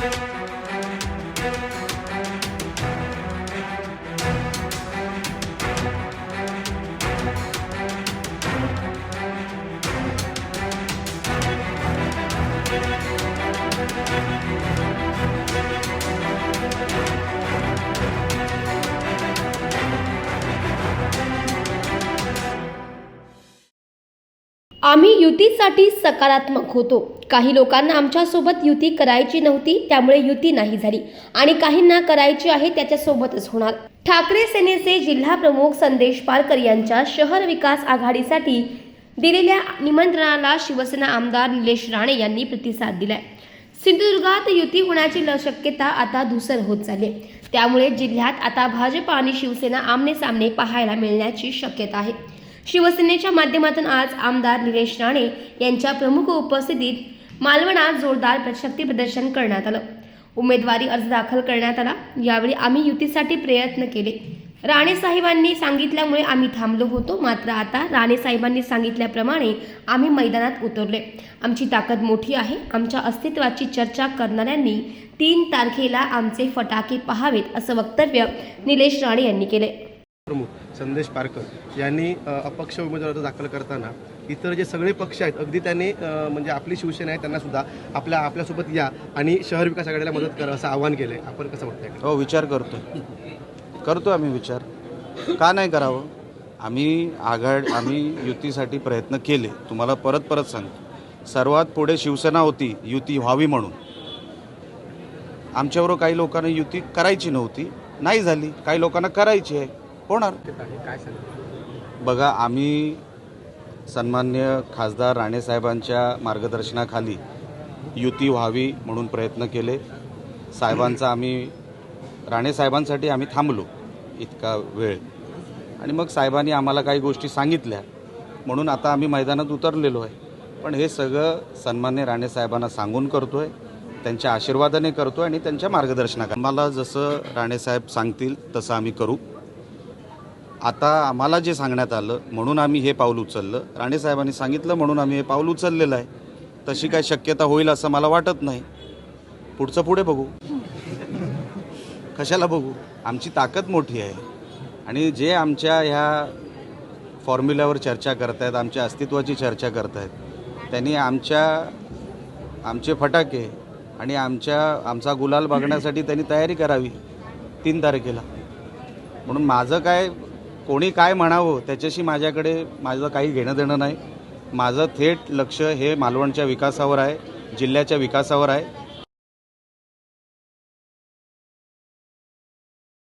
Müzik आम्ही युतीसाठी सकारात्मक होतो. काही लोकांना आमच्यासोबत युती करायची नव्हती त्यामुळे युती नाही झाली. आणि काहींना करायची आहे त्याच्यासोबतच होणार. ठाकरे सेनेचे जिल्हा प्रमुख संदेश पारकर यांच्या शहर विकास आघाडीसाठी दिलेल्या निमंत्रणाला शिवसेना आमदार निलेश राणे यांनी प्रतिसाद दिलाय. सिंधुदुर्गात युती होण्याची ल- शक्यता आता धुसर होत चालली त्यामुळे जिल्ह्यात आता भाजप आणि शिवसेना आमने सामने पाहायला मिळण्याची शक्यता आहे. शिवसेनेच्या माध्यमातून आज आमदार निलेश राणे यांच्या प्रमुख उपस्थितीत मालवणात जोरदार शक्ती प्रदर्शन करण्यात आलं. उमेदवारी अर्ज दाखल करण्यात आला. यावेळी आम्ही युतीसाठी प्रयत्न केले. राणे साहेबांनी सांगितल्यामुळे आम्ही थांबलो होतो. मात्र आता राणे साहेबांनी सांगितल्याप्रमाणे आम्ही मैदानात उतरले आमची ताकद मोठी आहे. आमच्या अस्तित्वाची चर्चा करणाऱ्यांनी तीन तारखेला आमचे फटाके पहावेत असं वक्तव्य निलेश राणे यांनी केले प्रमुख संदेश पारकर यांनी अपक्ष उमेदवार अर्ज दाखल करताना इतर जे सगळे पक्ष आहेत अगदी त्यांनी म्हणजे आपली शिवसेना आहे त्यांना सुद्धा आपल्या आपल्यासोबत या आणि शहर विकास आघाडीला मदत करा असं आवाहन केलंय. आपण कसं म्हणताय हो विचार करतो करतो आम्ही विचार. का नाही करावं? आम्ही आघाड आम्ही युतीसाठी प्रयत्न केले. तुम्हाला परत परत सांगतो. सर्वात पुढे शिवसेना होती युती व्हावी म्हणून. आमच्याबरोबर काही लोकांना युती करायची नव्हती. नाही झाली. काही लोकांना करायची आहे. होणार. काय बघा आम्ही सन्मान्य खासदार राणेसाहेबांच्या मार्गदर्शनाखाली युती व्हावी म्हणून प्रयत्न केले. साहेबांचा आम्ही राणेसाहेबांसाठी आम्ही थांबलो इतका वेळ. आणि मग साहेबांनी आम्हाला काही गोष्टी सांगितल्या. म्हणून आता आम्ही मैदानात उतरलेलो आहे. पण हे सगळं सन्मान्य राणेसाहेबांना सांगून करतो आहे त्यांच्या आशीर्वादाने करतो आहे आणि त्यांच्या मार्गदर्शनाखाली. आम्हाला जसं राणेसाहेब सांगतील तसं आम्ही करू. आता आम्हाला जे सांगण्यात आलं म्हणून आम्ही हे पाऊल उचललं. राणेसाहेबांनी सांगितलं म्हणून आम्ही हे पाऊल उचललेलं आहे. तशी काय शक्यता होईल असं मला वाटत नाही. पुढचं पुढे बघू. कशाला बघू? आमची ताकद मोठी आहे. आणि जे आमच्या ह्या फॉर्म्युल्यावर चर्चा करतायत आमच्या अस्तित्वाची चर्चा करतायत त्यांनी आमच्या आमचे फटाके आणि आमच्या आमचा गुलाल बघण्यासाठी त्यांनी तयारी करावी तीन तारखेला. म्हणून माझं काय कोणी काय म्हणावं त्याच्याशी माझ्याकडे माझं काही घेणं देणं नाही. माझं थेट लक्ष हे मालवणच्या विकासावर आहे जिल्ह्याच्या विकासावर आहे.